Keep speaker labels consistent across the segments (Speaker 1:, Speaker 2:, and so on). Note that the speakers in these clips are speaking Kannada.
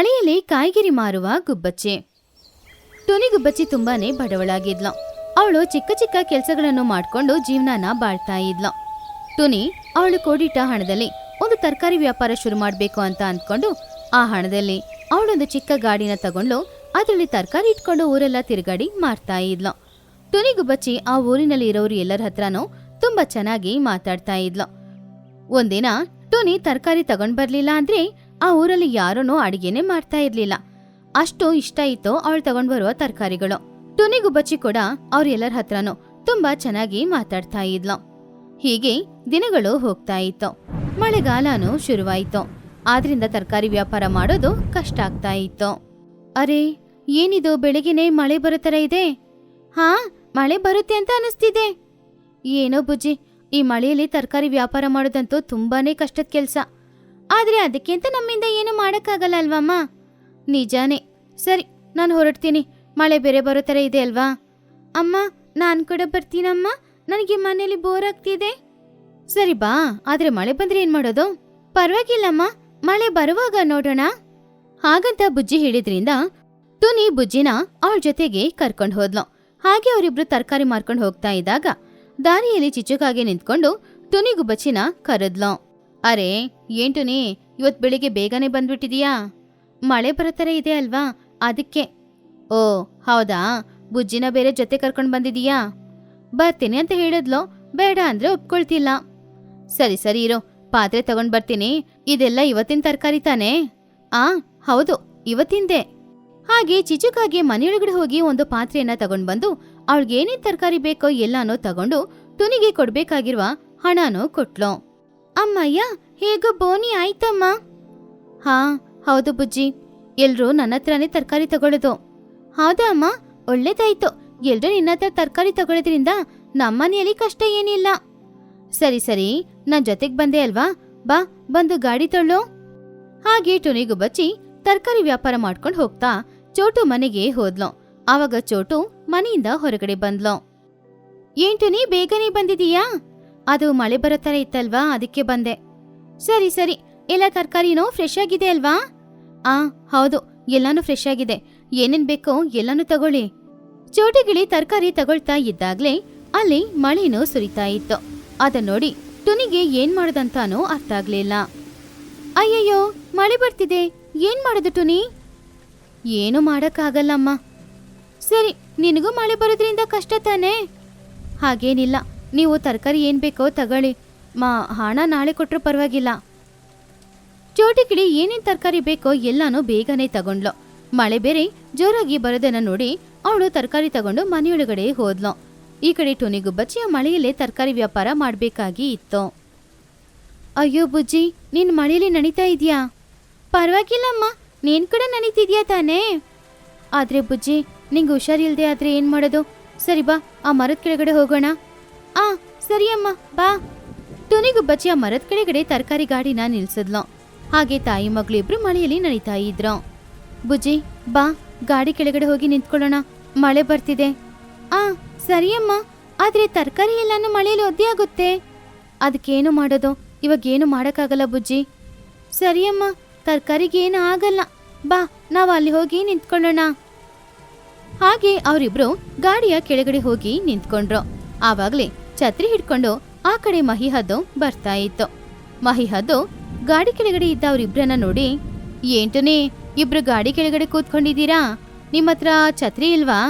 Speaker 1: ಮಳೆಯಲ್ಲಿ ಕಾಯಿಗಿರಿ ಮಾರುವ ಗುಬ್ಬಚ್ಚಿ. ಟುನಿ ಗುಬ್ಬಚ್ಚಿ ತುಂಬಾನೇ ಬಡವಳಾಗಿದ್ಲು. ಅವಳು ಚಿಕ್ಕ ಚಿಕ್ಕ ಕೆಲಸಗಳನ್ನು ಮಾಡ್ಕೊಂಡು ಜೀವನಾನ ಬಾಳ್ತಾ ಇದ್ಲು. ಟುನಿ, ಅವಳು ಕೂಡಿಟ್ಟ ಹಣದಲ್ಲಿ ಒಂದು ತರಕಾರಿ ವ್ಯಾಪಾರ ಶುರು ಮಾಡಬೇಕು ಅಂತ ಅಂದ್ಕೊಂಡು ಆ ಹಣದಲ್ಲಿ ಅವಳೊಂದು ಚಿಕ್ಕ ಗಾಡಿನ ತಗೊಂಡು ಅದರಲ್ಲಿ ತರಕಾರಿ ಇಟ್ಕೊಂಡು ಊರೆಲ್ಲ ತಿರುಗಾಡಿ ಮಾರ್ತಾ ಇದ್ಲು. ಟುನಿ ಗುಬ್ಬಚ್ಚಿ ಆ ಊರಿನಲ್ಲಿ ಇರೋರು ಎಲ್ಲರ ಹತ್ರನೂ ತುಂಬಾ ಚೆನ್ನಾಗಿ ಮಾತಾಡ್ತಾ ಇದ್ಲು. ಒಂದಿನ ಟುನಿ ತರಕಾರಿ ತಗೊಂಡ್ ಬರ್ಲಿಲ್ಲ ಅಂದ್ರೆ ಆ ಊರಲ್ಲಿ ಯಾರೂ ಅಡಿಗೆನೆ ಮಾಡ್ತಾ ಇರ್ಲಿಲ್ಲ. ಅಷ್ಟು ಇಷ್ಟ ಇತ್ತು ಅವಳು ತಗೊಂಡ್ ಬರುವ ತರಕಾರಿಗಳು. ಟುನಿ ಗುಬ್ಬಚ್ಚಿ ಕೂಡ ಅವ್ರ ಎಲ್ಲರ ಹತ್ರನೂ ತುಂಬಾ ಚೆನ್ನಾಗಿ ಮಾತಾಡ್ತಾ ಇದ್ಲು. ಹೀಗೆ ದಿನಗಳು ಹೋಗ್ತಾ ಇತ್ತು. ಮಳೆಗಾಲನೂ ಶುರುವಾಯಿತು. ಆದ್ರಿಂದ ತರಕಾರಿ ವ್ಯಾಪಾರ ಮಾಡೋದು ಕಷ್ಟ ಆಗ್ತಾ ಇತ್ತು. ಅರೆ, ಏನಿದು ಬೆಳಗ್ಗೆನೆ ಮಳೆ ಬರೋ ಥರ ಇದೆ? ಹಾ, ಮಳೆ ಬರುತ್ತೆ ಅಂತ ಅನಿಸ್ತಿದೆ. ಏನೋ ಬುಜ್ಜಿ, ಈ ಮಳೆಯಲ್ಲಿ ತರಕಾರಿ ವ್ಯಾಪಾರ ಮಾಡೋದಂತೂ ತುಂಬಾನೇ ಕಷ್ಟದ ಕೆಲಸ. ಆದ್ರೆ ಅದಕ್ಕೆ ನಮ್ಮಿಂದ ಏನು ಮಾಡೋಕ್ಕಾಗಲ್ಲ ಅಲ್ವಮ್ಮ? ನಿಜಾನೇ. ಸರಿ, ನಾನು ಹೊರಡ್ತೀನಿ. ಮಳೆ ಬೇರೆ ಬರೋ ಥರ ಇದೆ ಅಲ್ವಾ? ಅಮ್ಮ, ನಾನು ಕೂಡ ಬರ್ತೀನಮ್ಮ. ನನಗೆ ಮನೇಲಿ ಬೋರ್ ಆಗ್ತಿದೆ. ಸರಿ ಬಾ, ಆದ್ರೆ ಮಳೆ ಬಂದ್ರೆ ಏನ್ ಮಾಡೋದು? ಪರವಾಗಿಲ್ಲಮ್ಮ, ಮಳೆ ಬರುವಾಗ ನೋಡೋಣ. ಹಾಗಂತ ಬುಜ್ಜಿ ಹೇಳಿದ್ರಿಂದ ತುನಿ ಬುಜ್ಜಿನ ಅವಳ ಜೊತೆಗೆ ಕರ್ಕೊಂಡು ಹೋದ್ಲು. ಹಾಗೆ ಅವರಿಬ್ರು ತರಕಾರಿ ಮಾರ್ಕೊಂಡು ಹೋಗ್ತಾ ಇದ್ದಾಗ ದಾರಿಯಲ್ಲಿ ಚಿಚುಕಾಗೆ ನಿಂತ್ಕೊಂಡು ಟುನಿ ಬಚ್ಚಿನ ಕರೆದ್ಲು. ಅರೆ, ಏಂಟುನಿ ಇವತ್ತು ಇವತ್ ಬೆಳಿಗ್ಗೆ ಬೇಗನೆ ಬಂದ್ಬಿಟ್ಟಿದೀಯಾ? ಮಳೆ ಬರೋ ಇದೆ ಅಲ್ವಾ, ಅದಕ್ಕೆ. ಓ, ಹೌದಾ? ಬುಜ್ಜಿನ ಬೇರೆ ಜೊತೆ ಕರ್ಕೊಂಡು ಬಂದಿದೀಯಾ? ಬರ್ತೀನಿ ಅಂತ ಹೇಳಿದ್ಲು, ಬೇಡ ಅಂದ್ರೆ ಒಪ್ಕೊಳ್ತಿಲ್ಲ. ಸರಿ ಸರಿ ಇರೋ, ಪಾತ್ರೆ ತಗೊಂಡ್ ಬರ್ತೀನಿ. ಇದೆಲ್ಲ ಇವತ್ತಿನ ತರಕಾರಿ ತಾನೇ? ಆ, ಹೌದು, ಇವತ್ತಿಂದೆ. ಹಾಗೆ ಚಿಚುಕಾಗೆ ಮನೆಯೊಳಗಡೆ ಹೋಗಿ ಒಂದು ಪಾತ್ರೆಯನ್ನ ತಗೊಂಡ್ ಬಂದು, ಅವಳಿಗೆ ಏನೇನ್ ತರಕಾರಿ ಬೇಕೋ ಎಲ್ಲಾನೋ ತಗೊಂಡು, ತುನಿಗೆ ಕೊಡ್ಬೇಕಾಗಿರುವ ಹಣನೂ ಕೊಟ್ಲು. ಅಮ್ಮಯ್ಯ, ಹೇಗೋ ಬೋನಿ ಆಯ್ತಮ್ಮ. ಹಾ, ಹೌದು ಬುಜ್ಜಿ. ಎಲ್ರೂ ನನ್ನ ಹತ್ರನೇ ತರಕಾರಿ ತಗೊಳ್ಳೋದು ಹೌದಾ ಅಮ್ಮ, ಒಳ್ಳೇದಾಯ್ತು. ಎಲ್ರೂ ನಿನ್ನ ಹತ್ರ ತರಕಾರಿ ತಗೊಳ್ಳೋದ್ರಿಂದ ನಮ್ಮನೆಯಲ್ಲಿ ಕಷ್ಟ ಏನಿಲ್ಲ. ಸರಿ ಸರಿ ನನ್ನ ಜೊತೆಗ್ ಬಂದೆ ಅಲ್ವಾ? ಬಾ, ಬಂದು ಗಾಡಿ ತೊಳ್ಳು. ಹಾಗೆ ಟೊನಿಗೂ ಬಚ್ಚಿ ತರಕಾರಿ ವ್ಯಾಪಾರ ಮಾಡ್ಕೊಂಡು ಹೋಗ್ತಾ ಚೋಟು ಮನೆಗೆ ಹೋದ್ಲು. ಆವಾಗ ಚೋಟು ಮನೆಯಿಂದ ಹೊರಗಡೆ ಬಂದ್ಲು. ಏನ್ ನೀ ಬೇಗನೆ ಬಂದಿದೀಯಾ? ಅದು ಮಳೆ ಬರೋ ಇತ್ತಲ್ವಾ? ಅದಕ್ಕೆ ಬಂದೆ. ಸರಿ ಸರಿ. ಎಲ್ಲ ತರಕಾರಿನೂ ಫ್ರೆಶ್ ಆಗಿದೆ ಅಲ್ವಾ? ಆ, ಹೌದು. ಎಲ್ಲಾನು ಫ್ರೆಶ್ ಆಗಿದೆ. ಏನೇನ್ ಬೇಕೋ ಎಲ್ಲಾನು ತಗೊಳ್ಳಿ. ಚೋಟಿಗಿಳಿ ತರಕಾರಿ ತಗೊಳ್ತಾ ಇದ್ದಾಗ್ಲೇ ಅಲ್ಲಿ ಮಳೆನೂ ಸುರಿತಾ ಇತ್ತು. ಅದನ್ನ ನೋಡಿ ಟುನಿಗೆ ಏನ್ ಮಾಡೋದಂತಾನೂ ಅರ್ಥ ಆಗ್ಲಿಲ್ಲ. ಅಯ್ಯಯ್ಯೋ, ಮಳೆ ಬರ್ತಿದೆ. ಏನ್ ಮಾಡೋದು ಟುನಿ ಏನು ಮಾಡಕ್ಕಾಗಲ್ಲಮ್ಮ. ಸರಿ, ನಿನಗೂ ಮಳೆ ಬರೋದ್ರಿಂದ ಕಷ್ಟ ತಾನೇ? ಹಾಗೇನಿಲ್ಲ. ನೀವು ತರಕಾರಿ ಏನ್ ಬೇಕೋ ತಗೊಳ್ಳಿ. ಮಾ, ಹಣ ನಾಳೆ ಕೊಟ್ಟರು ಪರವಾಗಿಲ್ಲ. ಚೋಟಿಕಿಡಿ ಏನೇನ್ ತರಕಾರಿ ಬೇಕೋ ಎಲ್ಲಾನು ಬೇಗನೆ ತಗೊಂಡ್ಲು. ಮಳೆ ಬೇರೆ, ಜೋರಾಗಿ ಬರೋದನ್ನ ನೋಡಿ ಅವಳು ತರಕಾರಿ ತಗೊಂಡು ಮನೆಯೊಳಗಡೆ ಹೋದ್ಲು. ಈ ಕಡೆ ಟುನಿಗೂ ಬಚ್ಚಿ ಮಳೆಯಲ್ಲೇ ತರಕಾರಿ ವ್ಯಾಪಾರ ಮಾಡಬೇಕಾಗಿ ಇತ್ತು. ಅಯ್ಯೋ ಬುಜ್ಜಿ ನಿನ್ನ ಮಳೆಯಲ್ಲಿ ನಡೀತಾ ಇದೆಯಾ? ಪರವಾಗಿಲ್ಲಮ್ಮ, ನೀನ್ ಕೂಡ ನಡೀತಿದ್ಯಾ ತಾನೇ? ಆದ್ರೆ ಬುಜ್ಜಿ, ನಿಂಗೆ ಹುಷಾರಿಲ್ಲದೆ ಆದ್ರೆ ಏನು ಮಾಡೋದು? ಸರಿ ಬಾ, ಆ ಮರದ ಕೆಳಗಡೆ ಹೋಗೋಣ. ಆ ಸರಿಯಮ್ಮ ಬಾ. ಟೊನಿಗೂ ಬಚ್ಚಿಯ ಮರದ ಕೆಳಗಡೆ ತರಕಾರಿ ಗಾಡಿನ ನಿಲ್ಸಿದ್ಲು. ಹಾಗೆ ತಾಯಿ ಮಗಳು ಇಬ್ರು ಮಳೆಯಲ್ಲಿ ನಡೀತಾ ಇದ್ರು. ಬುಜ್ಜಿ, ಬಾ, ಗಾಡಿ ಕೆಳಗಡೆ ಹೋಗಿ ನಿಂತ್ಕೊಳ್ಳೋಣ. ಮಳೆ ಬರ್ತಿದೆ. ಆ ಸರಿಯಮ್ಮ ಆದ್ರೆ ತರಕಾರಿ ಎಲ್ಲಾನು ಮಳೆಯಲ್ಲಿ ಒದ್ದೆ ಆಗುತ್ತೆ. ಅದಕ್ಕೇನು ಮಾಡೋದು? ಇವಾಗ ಏನು ಮಾಡೋಕ್ಕಾಗಲ್ಲ ಬುಜ್ಜಿ. ಸರಿಯಮ್ಮ ತರಕಾರಿಗೆ ಏನು ಆಗಲ್ಲ. ಬಾ, ನಾವು ಅಲ್ಲಿ ಹೋಗಿ ನಿಂತ್ಕೊಳ್ಳೋಣ. ಹಾಗೆ ಅವರಿಬ್ರು ಗಾಡಿಯ ಕೆಳಗಡೆ ಹೋಗಿ ನಿಂತ್ಕೊಂಡ್ರು. ಆವಾಗ್ಲೇ ಛತ್ರಿ ಹಿಡ್ಕೊಂಡು ಆ ಕಡೆ ಮಹಿಹದ್ದು ಬರ್ತಾ ಇತ್ತು. ಮಹಿಹದ್ದು ಗಾಡಿ ಕೆಳಗಡೆ ಇದ್ದ ಅವರಿಬ್ರನ್ನ ನೋಡಿ, ಏಂಟನೇ, ಇಬ್ರು ಗಾಡಿ ಕೆಳಗಡೆ ಕೂತ್ಕೊಂಡಿದ್ದೀರಾ? ನಿಮ್ಮ ಹತ್ರ ಛತ್ರಿ ಇಲ್ವಾ?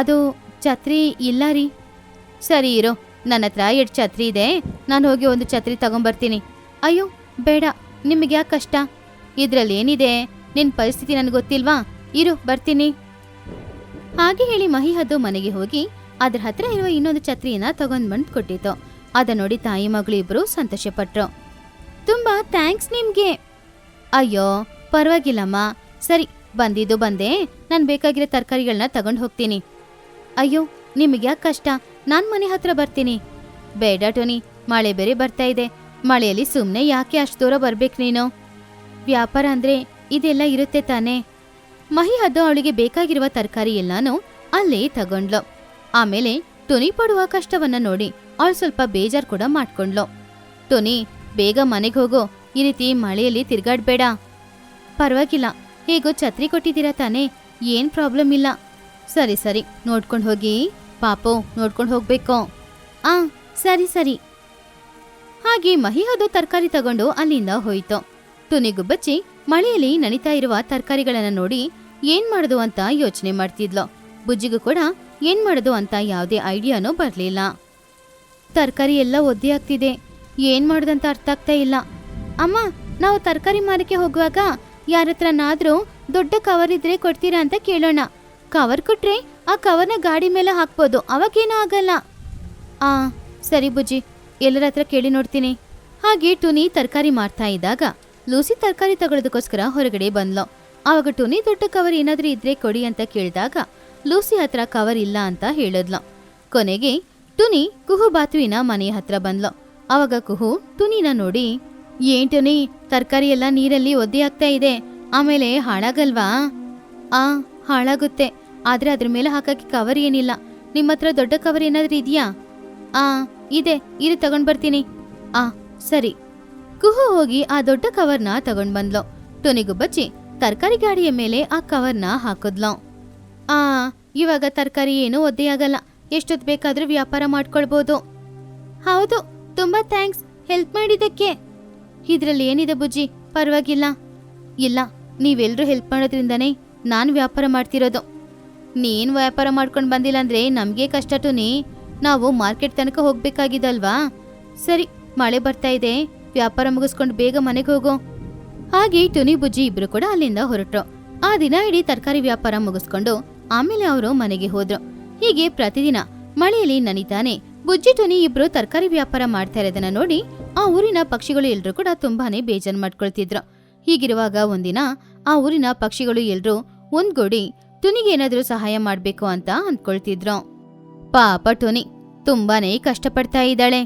Speaker 1: ಅದು ಛತ್ರಿ ಇಲ್ಲ ರೀ. ಸರಿ ಇರೋ ನನ್ನ ಹತ್ರ ಎರಡು ಛತ್ರಿ ಇದೆ, ನಾನು ಹೋಗಿ ಒಂದು ಛತ್ರಿ ತಗೊಂಬರ್ತೀನಿ. ಅಯ್ಯೋ, ಬೇಡ, ನಿಮಗೆ ಯಾಕೆ ಕಷ್ಟ? ಇದ್ರಲ್ಲಿ ಏನಿದೆ? ನಿನ್ನ ಪರಿಸ್ಥಿತಿ ನನಗೆ ಗೊತ್ತಿಲ್ವಾ? ಇರು, ಬರ್ತೀನಿ. ಹಾಗೆ ಹೇಳಿ ಮಹಿಹದ್ದು ಮನೆಗೆ ಹೋಗಿ ಅದ್ರ ಹತ್ರ ಇರುವ ಇನ್ನೊಂದು ಛತ್ರಿಯನ್ನ ತಗೊಂಡ್ ಬಂದು ಕೊಟ್ಟಿತ್ತು. ಅದ ನೋಡಿ ತಾಯಿ ಮಗಳು ಇಬ್ರು ಸಂತೋಷಪಟ್ರು. ತುಂಬಾ ಥ್ಯಾಂಕ್ಸ್ ನಿಮ್ಗೆ. ಅಯ್ಯೋ, ಪರವಾಗಿಲ್ಲಮ್ಮ. ಸರಿ, ಬಂದಿದ್ದು ಬಂದೆ, ನಾನು ಬೇಕಾಗಿರೋ ತರಕಾರಿಗಳನ್ನ ತಗೊಂಡು ಹೋಗ್ತೀನಿ. ಅಯ್ಯೋ, ನಿಮಗೆ ಯಾಕೆ ಕಷ್ಟ? ನಾನು ಮನೆ ಹತ್ರ ಬರ್ತೀನಿ. ಬೇಡ ಟೋನಿ, ಮಳೆ ಬೇರೆ ಬರ್ತಾ ಇದೆ. ಮಳೆಯಲ್ಲಿ ಸುಮ್ಮನೆ ಯಾಕೆ ಅಷ್ಟು ದೂರ ಬರ್ಬೇಕು ನೀನು? ವ್ಯಾಪಾರ ಅಂದ್ರೆ ಇದೆಲ್ಲ ಇರುತ್ತೆ ತಾನೇ. ಮಹಿ ಹದ್ದು ಅವಳಿಗೆ ಬೇಕಾಗಿರುವ ತರಕಾರಿ ಎಲ್ಲಾನು ಅಲ್ಲೇ ತಗೊಂಡ್ಲು. ಆಮೇಲೆ ಟೊನಿ ಪಡುವ ಕಷ್ಟವನ್ನ ನೋಡಿ ಅವಳು ಸ್ವಲ್ಪ ಬೇಜಾರ್ ಕೂಡ ಮಾಡ್ಕೊಂಡ್ಲು ಟೊನಿ ಬೇಗ ಮನೆಗೆ ಹೋಗೋ. ಈ ರೀತಿ ಮಳೆಯಲ್ಲಿ ತಿರ್ಗಾಡ್ಬೇಡ. ಪರವಾಗಿಲ್ಲ. ಹೇಗೋ ಛತ್ರಿ ಕೊಟ್ಟಿದ್ದೀರಾ ತಾನೇ? ಏನ್ ಪ್ರಾಬ್ಲಮ್ ಇಲ್ಲ. ಸರಿ ಸರಿ. ನೋಡ್ಕೊಂಡು ಹೋಗಿ. ಪಾಪೋ, ನೋಡ್ಕೊಂಡು ಹೋಗ್ಬೇಕು. ಆ, ಸರಿ ಸರಿ. ಹಾಗೆ ಮಹಿಹದು ತರಕಾರಿ ತಗೊಂಡು ಅಲ್ಲಿಂದ ಹೋಯ್ತು. ತುನಿಗುಬ್ಬಚ್ಚಿ ಮಳೆಯಲ್ಲಿ ನಣಿತಾ ಇರುವ ತರಕಾರಿಗಳನ್ನ ನೋಡಿ ಏನ್ ಮಾಡುದು ಅಂತ ಯೋಚನೆ ಮಾಡ್ತಿದ್ಲು. ಬುಜ್ಜಿಗೂ ಕೂಡ ಏನ್ ಮಾಡೋದು ಅಂತ ಯಾವುದೇ ಐಡಿಯಾನೂ ಬರಲಿಲ್ಲ. ತರಕಾರಿ ಎಲ್ಲ ಒದ್ದೆ ಆಗ್ತಿದೆ. ಏನ್ ಮಾಡೋದಂತ ಅರ್ಥ ಆಗ್ತಾ ಇಲ್ಲ. ಅಮ್ಮ, ನಾವು ತರಕಾರಿ ಮಾರಕ್ಕೆ ಹೋಗುವಾಗ ಯಾರ ಹತ್ರನಾದ್ರೂ ದೊಡ್ಡ ಕವರ್ ಇದ್ರೆ ಕೊಡ್ತೀರಾ ಅಂತ ಕೇಳೋಣ. ಕವರ್ ಕೊಟ್ರೆ ಆ ಕವರ್ನ ಗಾಡಿ ಮೇಲೆ ಹಾಕ್ಬೋದು. ಅವಾಗೇನೂ ಆಗಲ್ಲ. ಆ, ಸರಿ ಬುಜ್ಜಿ. ಎಲ್ಲರ ಹತ್ರ ಕೇಳಿ ನೋಡ್ತೀನಿ. ಹಾಗೆ ಟುನಿ ತರಕಾರಿ ಮಾರ್ತಾ ಇದ್ದಾಗ ಲೂಸಿ ತರಕಾರಿ ತಗೊಳ್ಳೋದಕ್ಕೋಸ್ಕರ ಹೊರಗಡೆ ಬಂದ್ಲು. ಆವಾಗ ಟುನಿ ದೊಡ್ಡ ಕವರ್ ಏನಾದ್ರೂ ಇದ್ರೆ ಕೊಡಿ ಅಂತ ಕೇಳಿದಾಗ ಲೂಸಿ ಹತ್ರ ಕವರ್ ಇಲ್ಲ ಅಂತ ಹೇಳಿದ್ಲ. ಕೊನೆಗೆ ಟುನಿ ಕುಹು ಬಾತುವಿನ ಮನೆ ಹತ್ರ ಬಂದ್ಲ. ಅವಾಗ ಕುಹು ಟುನಿನ ನೋಡಿ, ಏನ್ ಟುನಿ ತರಕಾರಿ ಎಲ್ಲ ನೀರಲ್ಲಿ ಒದ್ದೆ ಆಗ್ತಾ ಇದೆ. ಆಮೇಲೆ ಹಾಳಾಗಲ್ವಾ? ಆ, ಹಾಳಾಗುತ್ತೆ. ಆದ್ರೆ ಅದ್ರ ಮೇಲೆ ಹಾಕಕ್ಕೆ ಕವರ್ ಏನಿಲ್ಲ. ನಿಮ್ಮ ಹತ್ರ ದೊಡ್ಡ ಕವರ್ ಏನಾದ್ರೂ ಇದೆಯಾ? ಆ, ಇದೆ. ಇರು, ತಗೊಂಡ್ ಬರ್ತೀನಿ. ಆ, ಸರಿ. ಕುಹು ಹೋಗಿ ಆ ದೊಡ್ಡ ಕವರ್ನ ತಗೊಂಡ್ ಬಂದ್ಲು. ಟುನಿಗೂ ಬಚ್ಚಿ ತರಕಾರಿ ಗಾಡಿಯ ಮೇಲೆ ಆ ಕವರ್ನ ಹಾಕಿದ್ಲು. ಆ ಇವಾಗ ತರಕಾರಿ ಏನೂ ಒದ್ದೆಯಾಗಲ್ಲ ಎಷ್ಟೊತ್ತು ಬೇಕಾದರೂ ವ್ಯಾಪಾರ ಮಾಡ್ಕೊಳ್ಬೋದು. ಹೌದು, ತುಂಬಾ ಥ್ಯಾಂಕ್ಸ್. ಹೆಲ್ಪ್ ಮಾಡಿದ್ದಕ್ಕೆ. ಇದರಲ್ಲಿ ಏನಿದೆ ಬುಜ್ಜಿ? ಪರವಾಗಿಲ್ಲ. ಇಲ್ಲ ನೀವೆಲ್ಲರೂ ಹೆಲ್ಪ್ ಮಾಡೋದ್ರಿಂದನೇ ನಾನು ವ್ಯಾಪಾರ ಮಾಡ್ತಿರೋದು. ನೀನು ವ್ಯಾಪಾರ ಮಾಡ್ಕೊಂಡು ಬಂದಿಲ್ಲ ಅಂದರೆ ನಮಗೆ ಕಷ್ಟ ಟುನಿ. ನಾವು ಮಾರ್ಕೆಟ್ ತನಕ ಹೋಗಬೇಕಾಗಿದ್ದಲ್ವಾ ಸರಿ, ಮಳೆ ಬರ್ತಾ ಇದೆ. ವ್ಯಾಪಾರ ಮುಗಿಸ್ಕೊಂಡು ಬೇಗ ಮನೆಗೆ ಹೋಗೋ. ಹಾಗೆ ಟುನಿ, ಬುಜ್ಜಿ ಇಬ್ರು ಕೂಡ ಅಲ್ಲಿಂದ ಹೊರಟರು. ಆ ದಿನ ಇಡೀ ತರಕಾರಿ ವ್ಯಾಪಾರ ಮುಗಿಸ್ಕೊಂಡು ಆಮೇಲೆ ಅವರು ಮನೆಗೆ ಹೋದ್ರು. ಹೀಗೆ ಪ್ರತಿದಿನ ಮಳೆಯಲ್ಲಿ ನನಿತಾನೆ ಬುಜ್ಜಿ ಟುನಿ ಇಬ್ರು ತರಕಾರಿ ವ್ಯಾಪಾರ ಮಾಡ್ತಾ ಇರೋದನ್ನ ನೋಡಿ ಆ ಊರಿನ ಪಕ್ಷಿಗಳು ಎಲ್ರು ಕೂಡ ತುಂಬಾನೇ ಬೇಜಾನ್ ಮಾಡ್ಕೊಳ್ತಿದ್ರು. ಹೀಗಿರುವಾಗ ಒಂದಿನ ಆ ಊರಿನ ಪಕ್ಷಿಗಳು ಎಲ್ರೂ ಒಂದ್ಗೂಡಿ ಟುನಿಗೆ ಏನಾದ್ರೂ ಸಹಾಯ ಮಾಡ್ಬೇಕು ಅಂತ ಅಂದ್ಕೊಳ್ತಿದ್ರು. ಪಾಪ ಟೋನಿ ತುಂಬಾನೇ ಕಷ್ಟಪಡ್ತಾ ಇದ್ದಾಳೆ.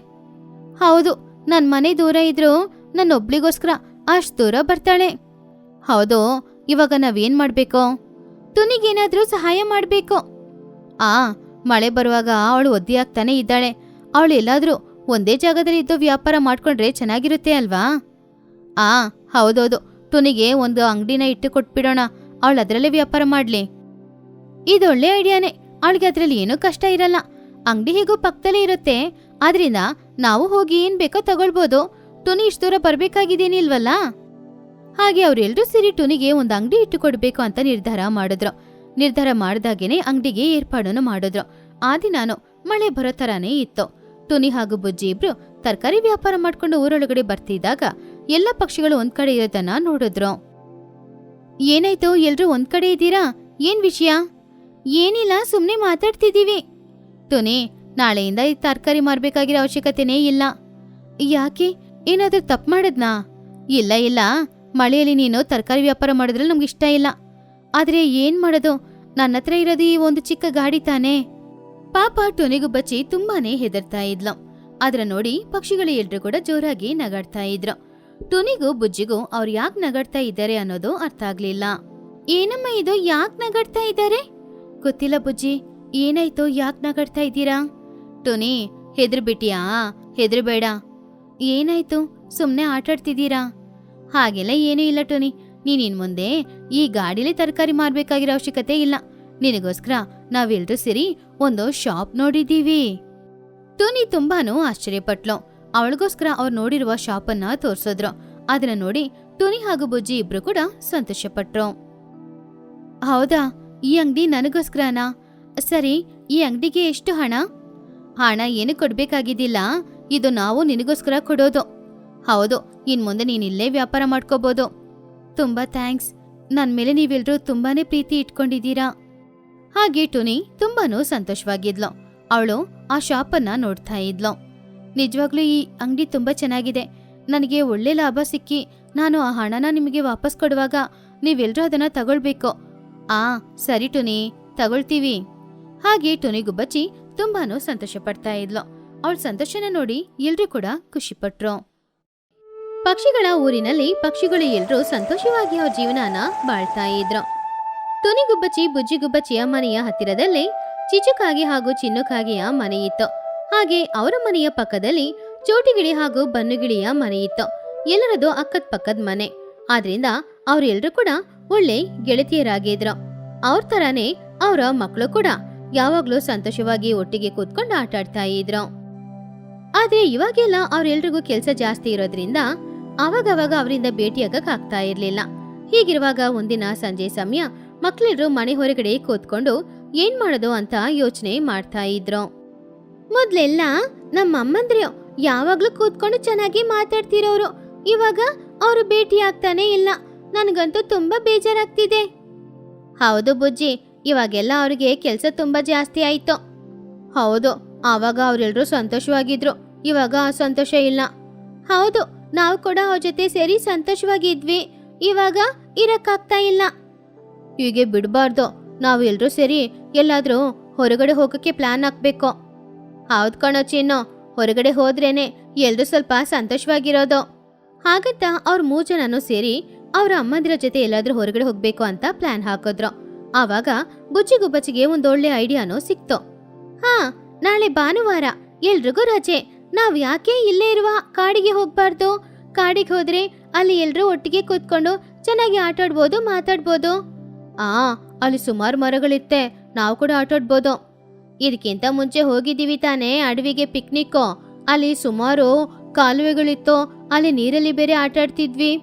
Speaker 1: ಹೌದು, ನನ್ ಮನೆ ದೂರ ಇದ್ರು ನನ್ನೊಬ್ಳಿಗೋಸ್ಕರ ಅಷ್ಟು ದೂರ ಬರ್ತಾಳೆ. ಹೌದು, ಇವಾಗ ನಾವೇನ್ ಮಾಡ್ಬೇಕು? ಟುನಿಗೇನಾದ್ರೂ ಸಹಾಯ ಮಾಡ್ಬೇಕು. ಆ, ಮಳೆ ಬರುವಾಗ ಅವಳು ಒದ್ದೆ ಆಗ್ತಾನೆ ಇದ್ದಾಳೆ. ಅವಳು ಎಲ್ಲಾದ್ರೂ ಒಂದೇ ಜಾಗದಲ್ಲಿ ಇದ್ದು ವ್ಯಾಪಾರ ಮಾಡ್ಕೊಂಡ್ರೆ ಚೆನ್ನಾಗಿರುತ್ತೆ ಅಲ್ವಾ? ಆ, ಹೌದೌದು. ಟುನಿಗೆ ಒಂದು ಅಂಗಡಿನ ಇಟ್ಟು ಕೊಟ್ಬಿಡೋಣ. ಅವಳು ಅದರಲ್ಲೇ ವ್ಯಾಪಾರ ಮಾಡ್ಲಿ. ಇದೊಳ್ಳೆ ಐಡಿಯಾನೇ. ಅವಳಿಗೆ ಅದ್ರಲ್ಲಿ ಏನೂ ಕಷ್ಟ ಇರಲ್ಲ. ಅಂಗಡಿ ಹೇಗೂ ಪಕ್ಕದಲ್ಲೇ ಇರುತ್ತೆ. ಆದ್ರಿಂದ ನಾವು ಹೋಗಿ ಏನ್ ಬೇಕೋ ತಗೊಳ್ಬೋದು. ಟುನಿ ಇಷ್ಟು ದೂರ ಬರ್ಬೇಕಾಗಿದೇನಿಲ್ವಲ್ಲ? ಹಾಗೆ ಅವರೆಲ್ಲರೂ ಸೇರಿ ಟುನಿಗೆ ಒಂದು ಅಂಗಡಿ ಇಟ್ಟುಕೊಡ್ಬೇಕು ಅಂತ ನಿರ್ಧಾರ ಮಾಡಿದ್ರು. ನಿರ್ಧಾರ ಮಾಡಿದಾಗೇನೆ ಅಂಗಡಿಗೆ ಏರ್ಪಾಡನ್ನು ಮಾಡಿದ್ರು. ಆ ದಿನಾನು ಮಳೆ ಬರೋ ತರಾನೇ ಇತ್ತು. ಟುನಿ ಹಾಗೂ ಬುಜ್ಜಿ ಇಬ್ರು ತರಕಾರಿ ವ್ಯಾಪಾರ ಮಾಡ್ಕೊಂಡು ಊರೊಳಗಡೆ ಬರ್ತಿದ್ದಾಗ ಎಲ್ಲ ಪಕ್ಷಿಗಳು ಒಂದ್ ಕಡೆ ಇರೋದನ್ನ ನೋಡಿದ್ರು. ಏನಾಯ್ತು? ಎಲ್ರೂ ಒಂದ್ ಕಡೆ ಇದ್ದೀರಾ? ಏನ್ ವಿಷಯ? ಏನಿಲ್ಲ, ಸುಮ್ನೆ ಮಾತಾಡ್ತಿದೀವಿ ಟುನಿ, ನಾಳೆಯಿಂದ ಈ ತರಕಾರಿ ಮಾರ್ಬೇಕಾಗಿರೋ ಅವಶ್ಯಕತೆನೇ ಇಲ್ಲ. ಯಾಕೆ? ಏನಾದ್ರೂ ತಪ್ಪು ಮಾಡದ್ನಾ? ಇಲ್ಲ ಇಲ್ಲ. ಮಳೆಯಲ್ಲಿ ನೀನು ತರಕಾರಿ ವ್ಯಾಪಾರ ಮಾಡಿದ್ರೆ ನಮ್ಗೆ ಇಷ್ಟ ಇಲ್ಲ. ಆದ್ರೆ ಏನ್ ಮಾಡೋದು? ನನ್ನ ಹತ್ರ ಇರೋದು ಈ ಒಂದು ಚಿಕ್ಕ ಗಾಡಿ ತಾನೇ. ಪಾಪ ಟೊನಿಗೂ ಬಚ್ಚಿ ತುಂಬಾನೇ ಹೆದರ್ತಾ ಇದ್ಲು. ಅದ್ರ ನೋಡಿ ಪಕ್ಷಿಗಳು ಎಲ್ರು ಕೂಡ ಜೋರಾಗಿ ನಗಾಡ್ತಾ ಇದ್ರು. ಟೊನಿಗೂ ಬುಜ್ಜಿಗೂ ಅವ್ರು ಯಾಕೆ ನಗಾಡ್ತಾ ಇದ್ದಾರೆ ಅನ್ನೋದು ಅರ್ಥ ಆಗ್ಲಿಲ್ಲ. ಏನಮ್ಮ ಇದು, ಯಾಕೆ ನಗಾಡ್ತಾ ಇದ್ದಾರೆ? ಗೊತ್ತಿಲ್ಲ ಬುಜ್ಜಿ, ಏನಾಯ್ತು ಯಾಕೆ ನಗಾಡ್ತಾ ಇದ್ದೀರಾ? ಟೊನಿ ಹೆದರ್ಬಿಟ್ಟಿಯಾ ಹೆದರ್ಬೇಡ. ಏನಾಯ್ತು, ಸುಮ್ನೆ ಆಟಾಡ್ತಿದ್ದೀರಾ? ಹಾಗೆಲ್ಲ ಏನೂ ಇಲ್ಲ ಟೋನಿ. ನೀನ್ ಇನ್ ಮುಂದೆ ಈ ಗಾಡಿಲಿ ತರಕಾರಿ ಮಾರ್ಬೇಕಾಗಿರೋ ಅವಶ್ಯಕತೆ ಇಲ್ಲ. ನಿನಗೋಸ್ಕರ ನಾವೆಲ್ಲರೂ ಸೇರಿ ಒಂದು ಶಾಪ್ ನೋಡಿದ್ದೀವಿ. ಟೋನಿ ತುಂಬಾನು ಆಶ್ಚರ್ಯಪಟ್ಲು. ಅವಳಿಗೋಸ್ಕರ ಅವ್ರು ನೋಡಿರುವ ಶಾಪನ್ನ ತೋರ್ಸಿದ್ರು. ಅದನ್ನ ನೋಡಿ ಟೋನಿ ಹಾಗೂ ಬುಜ್ಜಿ ಇಬ್ರು ಕೂಡ ಸಂತೋಷಪಟ್ರು. ಹೌದಾ? ಈ ಅಂಗಡಿ ನನಗೋಸ್ಕರನಾ? ಸರಿ, ಈ ಅಂಗಡಿಗೆ ಎಷ್ಟು ಹಣ? ಹಣ ಏನು ಕೊಡ್ಬೇಕಾಗಿದ್ದಿಲ್ಲ. ಇದು ನಾವು ನಿನಗೋಸ್ಕರ ಕೊಡೋದು. ಹೌದು, ಇನ್ ಮುಂದೆ ನೀನ್ ಇಲ್ಲೇ ವ್ಯಾಪಾರ ಮಾಡ್ಕೋಬಹುದು ತುಂಬಾ ಥ್ಯಾಂಕ್ಸ್. ನನ್ನ ಮೇಲೆ ನೀವೆಲ್ರೂ ತುಂಬಾನೇ ಪ್ರೀತಿ ಇಟ್ಕೊಂಡಿದ್ದೀರಾ? ಹಾಗೆ ಟುನಿ ತುಂಬಾನೂ ಸಂತೋಷವಾಗಿದ್ಲು. ಅವಳು ಆ ಶಾಪನ್ನ ನೋಡ್ತಾ ಇದ್ಲು. ನಿಜವಾಗ್ಲೂ ಈ ಅಂಗಡಿ ತುಂಬಾ ಚೆನ್ನಾಗಿದೆ. ನನಗೆ ಒಳ್ಳೆ ಲಾಭ ಸಿಕ್ಕಿ ನಾನು ಆ ಹಣನ ನಿಮಗೆ ವಾಪಸ್ ಕೊಡುವಾಗ ನೀವೆಲ್ರೂ ಅದನ್ನ ತಗೊಳ್ಬೇಕು. ಆ, ಸರಿ ಟುನಿ, ತಗೊಳ್ತೀವಿ. ಹಾಗೆ ಟುನಿ ಗುಬ್ಬಚ್ಚಿ ತುಂಬಾನೂ ಸಂತೋಷ ಪಡ್ತಾ ಇದ್ಲು. ಅವಳ ಸಂತೋಷನ ನೋಡಿ ಎಲ್ರೂ ಕೂಡ ಖುಷಿಪಟ್ರು. ಪಕ್ಷಿಗಳ ಊರಿನಲ್ಲಿ ಪಕ್ಷಿಗಳು ಎಲ್ಲರೂ ಸಂತೋಷವಾಗಿ ಅವ್ರ ಜೀವನಾನ ಬಾಳ್ತಾ ಇದ್ರು. ತುನಿಗುಬ್ಬಚ್ಚಿ, ಬುಜ್ಜಿಗುಬ್ಬಚ್ಚಿಯ ಮನೆಯ ಹತ್ತಿರದಲ್ಲಿ ಚಿಚುಕಾಗಿ ಹಾಗೂ ಚಿನ್ನುಕಾಗಿಯ ಮನೆ ಇತ್ತು. ಹಾಗೆ ಅವರ ಮನೆಯ ಪಕ್ಕದಲ್ಲಿ ಚೋಟಿಗಿಳಿ ಹಾಗೂ ಬನ್ನುಗಿಳಿಯ ಮನೆ ಇತ್ತು. ಎಲ್ಲರದು ಅಕ್ಕದ ಪಕ್ಕದ ಮನೆ. ಆದ್ರಿಂದ ಅವರೆಲ್ಲರೂ ಕೂಡ ಒಳ್ಳೆ ಗೆಳತಿಯರಾಗಿದ್ರು. ಅವ್ರ ತರಾನೇ ಅವರ ಮಕ್ಕಳು ಕೂಡ ಯಾವಾಗ್ಲೂ ಸಂತೋಷವಾಗಿ ಒಟ್ಟಿಗೆ ಕೂತ್ಕೊಂಡು ಆಟ ಆಡ್ತಾ ಇದ್ರು. ಆದ್ರೆ ಇವಾಗೆಲ್ಲ ಅವ್ರೆಲ್ರಿಗೂ ಕೆಲಸ ಜಾಸ್ತಿ ಇರೋದ್ರಿಂದ ಅವಾಗವಾಗ ಅವರಿಂದ ಭೇಟಿಯಾಗಕ್ ಆಗ್ತಾ ಇರ್ಲಿಲ್ಲ. ಹೀಗಿರುವಾಗ ಒಂದಿನ ಸಂಜೆ ಸಮಯ ಮಕ್ಕಳಿರು ಮನೆ ಹೊರಗಡೆ ಕೂತ್ಕೊಂಡು ಏನ್ ಮಾಡೋದು ಅಂತ ಯೋಚನೆ ಮಾಡ್ತಾ ಇದ್ರು. ಮೊದ್ಲೆಲ್ಲ ನಮ್ಮ ಅಮ್ಮಂದ್ರೆ ಯಾವಾಗ್ಲೂ ಕೂತ್ಕೊಂಡು ಚೆನ್ನಾಗಿ ಮಾತಾಡ್ತಿರೋರು. ಇವಾಗ ಅವರು ಭೇಟಿ ಆಗ್ತಾನೆ ಇಲ್ಲ. ನನಗಂತೂ ತುಂಬಾ ಬೇಜಾರಾಗ್ತಿದೆ. ಹೌದು ಬುಜ್ಜಿ, ಇವಾಗೆಲ್ಲ ಅವ್ರಿಗೆ ಕೆಲಸ ತುಂಬಾ ಜಾಸ್ತಿ ಆಯ್ತು. ಹೌದು, ಆವಾಗ ಅವರೆಲ್ಲರೂ ಸಂತೋಷವಾಗಿದ್ರು. ಇವಾಗ ಸಂತೋಷ ಇಲ್ಲ. ಹೌದು ನಾವು ಕೂಡ ಅವ್ರ ಜೊತೆ ಸೇರಿ ಸಂತೋಷವಾಗಿದ್ವಿ. ಇವಾಗ ಇರಕ್ಕಾಗ್ತಾ ಇಲ್ಲ. ಹೀಗೆ ಬಿಡಬಾರ್ದು. ನಾವು ಎಲ್ರೂ ಸೇರಿ ಎಲ್ಲಾದ್ರೂ ಹೊರಗಡೆ ಹೋಗಕ್ಕೆ ಪ್ಲಾನ್ ಹಾಕ್ಬೇಕು. ಹೌದ್ ಕಣೋ ಚಿನ್ನು. ಹೊರಗಡೆ ಹೋದ್ರೇನೆ ಎಲ್ಲರೂ ಸ್ವಲ್ಪ ಸಂತೋಷವಾಗಿರೋದು. ಹಾಗಂತ ಅವ್ರ ಮೂರು ಜನನು ಸೇರಿ ಅವ್ರ ಅಮ್ಮಂದಿರ ಜೊತೆ ಎಲ್ಲಾದ್ರೂ ಹೊರಗಡೆ ಹೋಗ್ಬೇಕು ಅಂತ ಪ್ಲಾನ್ ಹಾಕಿದ್ರು. ಆವಾಗ ಬುಚ್ಚಿಗುಬ್ಬಚ್ಚಿಗೆ ಒಂದೊಳ್ಳೆ ಐಡಿಯಾನೂ ಸಿಕ್ತು. ಹಾ, ನಾಳೆ ಭಾನುವಾರ ಎಲ್ರಿಗೂ ರಜೆ. ನಾವ್ ಯಾಕೆ ಇಲ್ಲೇ ಇರುವ ಕಾಡಿಗೆ ಹೋಗ್ಬಾರ್ದು? ಕಾಡಿಗೆ ಹೋದ್ರೆ ಅಲ್ಲಿ ಎಲ್ರೂ ಒಟ್ಟಿಗೆ ಕೂತ್ಕೊಂಡು ಚೆನ್ನಾಗಿ ಆಟಾಡ್ಬೋದು, ಮಾತಾಡ್ಬೋದು. ಆ, ಅಲ್ಲಿ ಸುಮಾರು ಮರಗಳಿತ್ತೆ. ನಾವು ಕೂಡ ಆಟಾಡ್ಬೋದು. ಇದಕ್ಕಿಂತ ಮುಂಚೆ ಹೋಗಿದ್ದೀವಿ ತಾನೇ ಅಡವಿಗೆ ಪಿಕ್ನಿಕ್ ಅಲ್ಲಿ ಸುಮಾರು ಕಾಲುವೆಗಳಿತ್ತು. ಅಲ್ಲಿ ನೀರಲ್ಲಿ ಬೇರೆ ಆಟಾಡ್ತಿದ್ವಿ.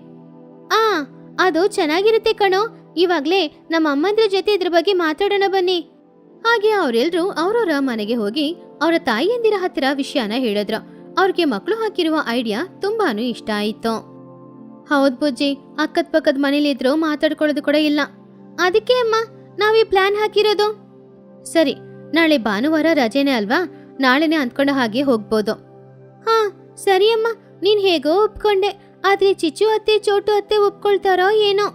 Speaker 1: ಆ, ಅದು ಚೆನ್ನಾಗಿರುತ್ತೆ ಕಣೋ. ಇವಾಗ್ಲೇ ನಮ್ಮ ಅಮ್ಮಂದ್ರ ಜೊತೆ ಇದ್ರ ಬಗ್ಗೆ ಮಾತಾಡೋಣ ಬನ್ನಿ. ಹಾಗೆ ಅವರೆಲ್ಲರೂ ಅವ್ರವ್ರ ಮನೆಗೆ ಹೋಗಿ ಅವರ ತಾಯಿಯಂದಿರ ಹತ್ತಿರ ವಿಷಯನ ಹೇಳಿದ್ರು. ಅವ್ರಿಗೆ ಮಕ್ಕಳು ಹಾಕಿರುವ ಐಡಿಯಾ ತುಂಬಾನು ಇಷ್ಟ ಆಯಿತು. ಹೌದ್ ಬುಜ್ಜಿ ಅಕ್ಕದ ಪಕ್ಕದ ಮನೇಲಿದ್ರು ಮಾತಾಡ್ಕೊಳ್ಳೋದು ಕೂಡ ಇಲ್ಲ. ಅದಕ್ಕೆ ಅಮ್ಮ, ನಾವೀ ಪ್ಲಾನ್ ಹಾಕಿರೋದು? ಸರಿ, ನಾಳೆ ಭಾನುವಾರ ರಜೆನೇ ಅಲ್ವಾ? ನಾಳೆನೆ ಅಂದ್ಕೊಂಡ ಹಾಗೆ ಹೋಗ್ಬೋದು. ಹಾ, ಸರಿ ಅಮ್ಮ, ನೀನ್ ಹೇಗೋ ಒಪ್ಕೊಂಡೆ. ಆದ್ರೆ ಚಿಚ್ಚು ಅತ್ತೆ, ಚೋಟು ಅತ್ತೆ ಒಪ್ಕೊಳ್ತಾರೋ ಏನೋ?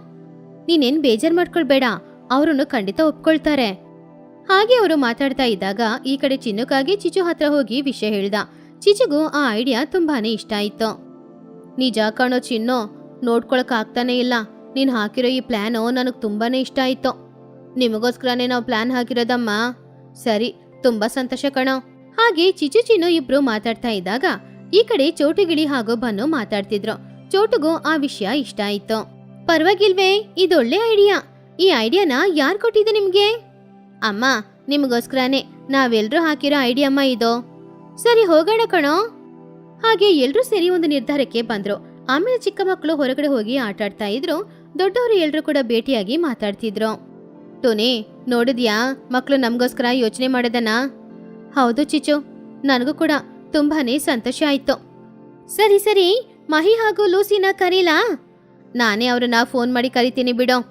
Speaker 1: ನೀನೇನ್ ಬೇಜಾರ್ ಮಾಡ್ಕೊಳ್ಬೇಡ ಅವರನ್ನು ಖಂಡಿತ ಒಪ್ಕೊಳ್ತಾರೆ. ಹಾಗೆ ಅವರು ಮಾತಾಡ್ತಾ ಇದ್ದಾಗ ಈ ಕಡೆ ಚಿನ್ನುಕಾಗಿ ಚಿಚು ಹತ್ರ ಹೋಗಿ ವಿಷಯ ಹೇಳ್ದ. ಚಿಚುಗೂ ಆ ಐಡಿಯಾ ತುಂಬಾನೇ ಇಷ್ಟ ಆಯ್ತು. ನಿಜ ಕಣೋ ಚಿನ್ನೋ, ನೋಡ್ಕೊಳಕ್ ಆಗ್ತಾನೆ ಇಲ್ಲ. ನೀನ್ ಹಾಕಿರೋ ಈ ಪ್ಲಾನು ನನಗ್ ತುಂಬಾನೇ ಇಷ್ಟ ಆಯ್ತು. ನಿಮಗೋಸ್ಕರನೇ ನಾವು ಪ್ಲಾನ್ ಹಾಕಿರೋದಮ್ಮ. ಸರಿ, ತುಂಬಾ ಸಂತೋಷ ಕಣೋ. ಹಾಗೆ ಚಿಚು ಚಿನ್ನು ಇಬ್ರು ಮಾತಾಡ್ತಾ ಇದ್ದಾಗ ಈ ಕಡೆ ಚೋಟುಗಿಳಿ ಹಾಗೂ ಬನ್ನು ಮಾತಾಡ್ತಿದ್ರು. ಚೋಟುಗೂ ಆ ವಿಷಯ ಇಷ್ಟ ಆಯ್ತು. ಪರವಾಗಿಲ್ವೇ, ಇದೊಳ್ಳೆ ಐಡಿಯಾ. ಈ ಐಡಿಯಾನ ಯಾರ್ ಕೊಟ್ಟಿದೆ ನಿಮ್ಗೆ? ಅಮ್ಮ, ನಿಮಗೋಸ್ಕರನೇ ನಾವೆಲ್ಲರೂ ಹಾಕಿರೋ ಐಡಿಯಮ್ಮ ಇದು. ಸರಿ, ಹೋಗೋಣ ಕಣೋ. ಹಾಗೆ ಎಲ್ರೂ ಸೇರಿ ಒಂದು ನಿರ್ಧಾರಕ್ಕೆ ಬಂದ್ರು. ಆಮೇಲೆ ಚಿಕ್ಕ ಮಕ್ಕಳು ಹೊರಗಡೆ ಹೋಗಿ ಆಟ ಆಡ್ತಾ ಇದ್ರು. ದೊಡ್ಡವರು ಎಲ್ಲರೂ ಕೂಡ ಭೇಟಿಯಾಗಿ ಮಾತಾಡ್ತಿದ್ರು. ಟೋನಿ, ನೋಡಿದ್ಯಾ? ಮಕ್ಕಳು ನಮಗೋಸ್ಕರ ಯೋಚನೆ ಮಾಡೋದನ್ನ ಹೌದು ಚಿಚು ನನಗೂ ಕೂಡ ತುಂಬಾನೇ ಸಂತೋಷ ಆಯ್ತು. ಸರಿ ಸರಿ, ಮಹಿ ಹಾಗೂ ಲೂಸಿನ ಕರೀಲಾ? ನಾನೇ ಅವ್ರನ್ನ ಫೋನ್ ಮಾಡಿ ಕರಿತೀನಿ ಬಿಡೋ.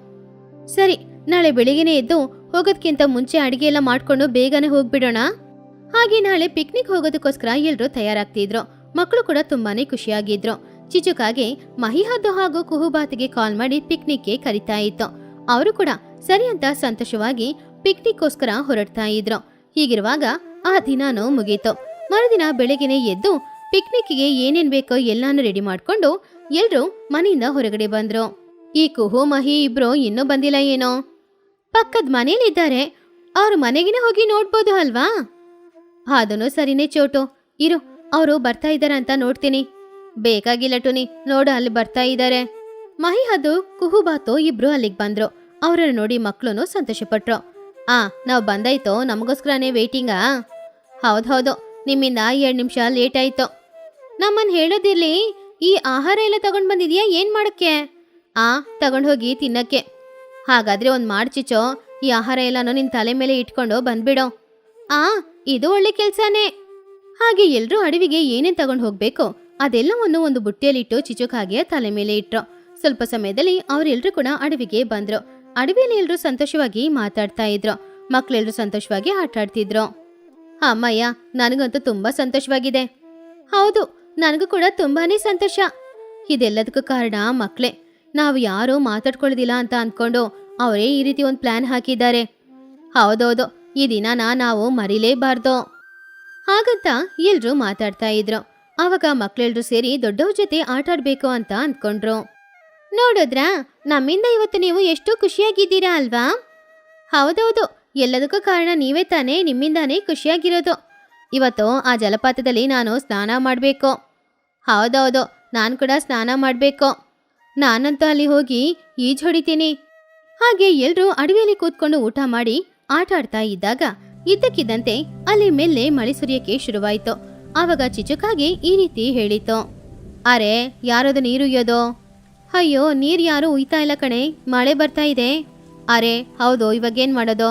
Speaker 1: ಸರಿ, ನಾಳೆ ಬೆಳಿಗ್ಗೆನೆ ಎದ್ದು ಹೋಗೋದ್ಕಿಂತ ಮುಂಚೆ ಅಡಿಗೆ ಎಲ್ಲ ಮಾಡ್ಕೊಂಡು ಬೇಗನೆ ಹೋಗ್ಬಿಡೋಣ. ಹಾಗೆ ನಾಳೆ ಪಿಕ್ನಿಕ್ ಹೋಗೋದಕ್ಕೋಸ್ಕರ ಎಲ್ಲರೂ ತಯಾರಾಗ್ತಿದ್ರು. ಮಕ್ಕಳು ಕೂಡ ತುಂಬಾನೇ ಖುಷಿಯಾಗಿದ್ರು. ಚಿಚುಕಾಗೆ ಮಹಿಹದ್ದು ಹಾಗೂ ಕುಹುಬಾತಿಗೆ ಕಾಲ್ ಮಾಡಿ ಪಿಕ್ನಿಕ್ಗೆ ಕರಿತಾ ಇತ್ತು. ಅವರು ಕೂಡ ಸರಿ ಅಂತ ಸಂತೋಷವಾಗಿ ಪಿಕ್ನಿಕ್ಗೋಸ್ಕರ ಹೊರಡ್ತಾ ಇದ್ರು. ಹೀಗಿರುವಾಗ ಆ ದಿನಾನೂ ಮುಗೀತು. ಮರುದಿನ ಬೆಳಗ್ಗೆನೆ ಎದ್ದು ಪಿಕ್ನಿಕ್ಗೆ ಏನೇನ್ ಬೇಕೋ ಎಲ್ಲಾನು ರೆಡಿ ಮಾಡ್ಕೊಂಡು ಎಲ್ರೂ ಮನೆಯಿಂದ ಹೊರಗಡೆ ಬಂದ್ರು. ಈ ಕುಹು ಮಹಿ ಇಬ್ರು ಇನ್ನೂ ಬಂದಿಲ್ಲ ಏನೋ? ಪಕ್ಕದ ಮನೇಲಿದ್ದಾರೆ. ಅವ್ರ ಮನೆಗಿನ ಹೋಗಿ ನೋಡ್ಬೋದು ಅಲ್ವಾ? ಅದನ್ನು ಸರಿನೇ ಚೋಟು. ಇರು, ಅವರು ಬರ್ತಾ ಇದ್ದಾರೆ ಅಂತ ನೋಡ್ತೀನಿ. ಬೇಕಾಗಿಲ್ಲ ಟುನಿ, ನೋಡು ಅಲ್ಲಿ ಬರ್ತಾ ಇದ್ದಾರೆ. ಮಹಿ ಅದು ಕುಹುಬಾತು ಇಬ್ರು ಅಲ್ಲಿಗೆ ಬಂದ್ರು. ಅವರನ್ನು ನೋಡಿ ಮಕ್ಳು ಸಂತೋಷಪಟ್ರು. ಆ, ನಾವು ಬಂದಾಯ್ತು, ನಮಗೋಸ್ಕರನೇ ವೇಟಿಂಗಾ ಹೌದು ಹೌದು, ನಿಮ್ಮಿಂದ ಎರಡು ನಿಮಿಷ ಲೇಟ್ ಆಯ್ತು. ನಮ್ಮನ್ ಹೇಳೋದಿರ್ಲಿ, ಈ ಆಹಾರ ಎಲ್ಲ ತಗೊಂಡ್ ಬಂದಿದ್ಯಾ? ಏನು ಮಾಡಕ್ಕೆ? ಆ, ತಗೊಂಡು ಹೋಗಿ ತಿನ್ನಕ್ಕೆ. ಹಾಗಾದ್ರೆ ಒಂದ್ ಮಾಡ್ಚಿಚೋ ಈ ಆಹಾರ ಎಲ್ಲಾನು ನಿನ್ ತಲೆ ಮೇಲೆ ಇಟ್ಕೊಂಡು ಬಂದ್ಬಿಡೋ. ಆ, ಇದು ಒಳ್ಳೆ ಕೆಲ್ಸನೇ. ಹಾಗೆ ಎಲ್ರೂ ಅಡವಿಗೆ ಏನೇನ್ ತಗೊಂಡ್ ಹೋಗ್ಬೇಕು? ಅದೆಲ್ಲವನ್ನು ಒಂದು ಬುಟ್ಟಿಯಲ್ಲಿಟ್ಟು ಚಿಚುಕಾಗಿಯ ತಲೆ ಮೇಲೆ ಇಟ್ರು. ಸ್ವಲ್ಪ ಸಮಯದಲ್ಲಿ ಅವರೆಲ್ಲರೂ ಕೂಡ ಅಡವಿಗೆ ಬಂದ್ರು. ಅಡವಿಯಲ್ಲಿ ಎಲ್ರು ಸಂತೋಷವಾಗಿ ಮಾತಾಡ್ತಾ ಇದ್ರು. ಮಕ್ಳೆಲ್ಲರೂ ಸಂತೋಷವಾಗಿ ಆಟ ಆಡ್ತಿದ್ರು. ಅಮ್ಮಯ್ಯ, ನನಗಂತೂ ತುಂಬಾ ಸಂತೋಷವಾಗಿದೆ. ಹೌದು, ನನಗೂ ಕೂಡ ತುಂಬಾನೇ ಸಂತೋಷ. ಇದೆಲ್ಲದಕ್ಕೂ ಕಾರಣ ಮಕ್ಳೇ. ನಾವು ಯಾರೂ ಮಾತಾಡ್ಕೊಳ್ಳೋದಿಲ್ಲ ಅಂತ ಅಂದ್ಕೊಂಡು ಅವರೇ ಈ ರೀತಿ ಒಂದು ಪ್ಲಾನ್ ಹಾಕಿದ್ದಾರೆ. ಹೌದೌದು, ಈ ದಿನನ ನಾವು ಮರಿಲೇಬಾರ್ದು. ಹಾಗಂತ ಎಲ್ರೂ ಮಾತಾಡ್ತಾ ಇದ್ರು. ಆವಾಗ ಮಕ್ಕಳೆಲ್ಲರೂ ಸೇರಿ ದೊಡ್ಡವ್ರ ಜೊತೆ ಆಟ ಆಡ್ಬೇಕು ಅಂತ ಅಂದ್ಕೊಂಡ್ರು ನೋಡಿದ್ರಾ, ನಮ್ಮಿಂದ ಇವತ್ತು ನೀವು ಎಷ್ಟು ಖುಷಿಯಾಗಿದ್ದೀರಾ ಅಲ್ವಾ? ಹೌದೌದು, ಎಲ್ಲದಕ್ಕೂ ಕಾರಣ ನೀವೇ ತಾನೇ, ನಿಮ್ಮಿಂದಾನೇ ಖುಷಿಯಾಗಿರೋದು. ಇವತ್ತು ಆ ಜಲಪಾತದಲ್ಲಿ ನಾನು ಸ್ನಾನ ಮಾಡಬೇಕು. ಹೌದೌದು, ನಾನು ಕೂಡ ಸ್ನಾನ ಮಾಡಬೇಕು. ನಾನಂತೂ ಅಲ್ಲಿ ಹೋಗಿ ಈಜು ಹೊಡಿತೀನಿ. ಹಾಗೆ ಎಲ್ರೂ ಅಡವಿಯಲ್ಲಿ ಕೂತ್ಕೊಂಡು ಊಟ ಮಾಡಿ ಆಟ ಆಡ್ತಾ ಇದ್ದಾಗ ಇದ್ದಕ್ಕಿದ್ದಂತೆ ಅಲ್ಲಿ ಮೆಲ್ಲೆ ಮಳೆ ಸುರಿಯಕ್ಕೆ ಶುರುವಾಯಿತು. ಆವಾಗ ಚಿಚುಕಾಗಿ ಈ ರೀತಿ ಹೇಳಿತು. ಅರೆ, ಯಾರದು ನೀರು ಉಯ್ಯೋದು ಅಯ್ಯೋ, ನೀರ್ ಯಾರು ಉಯ್ತಾ ಇಲ್ಲ ಕಣೆ. ಮಳೆ ಬರ್ತಾ ಇದೆ. ಅರೆ, ಹೌದು, ಇವಾಗ ಏನ್ ಮಾಡೋದು?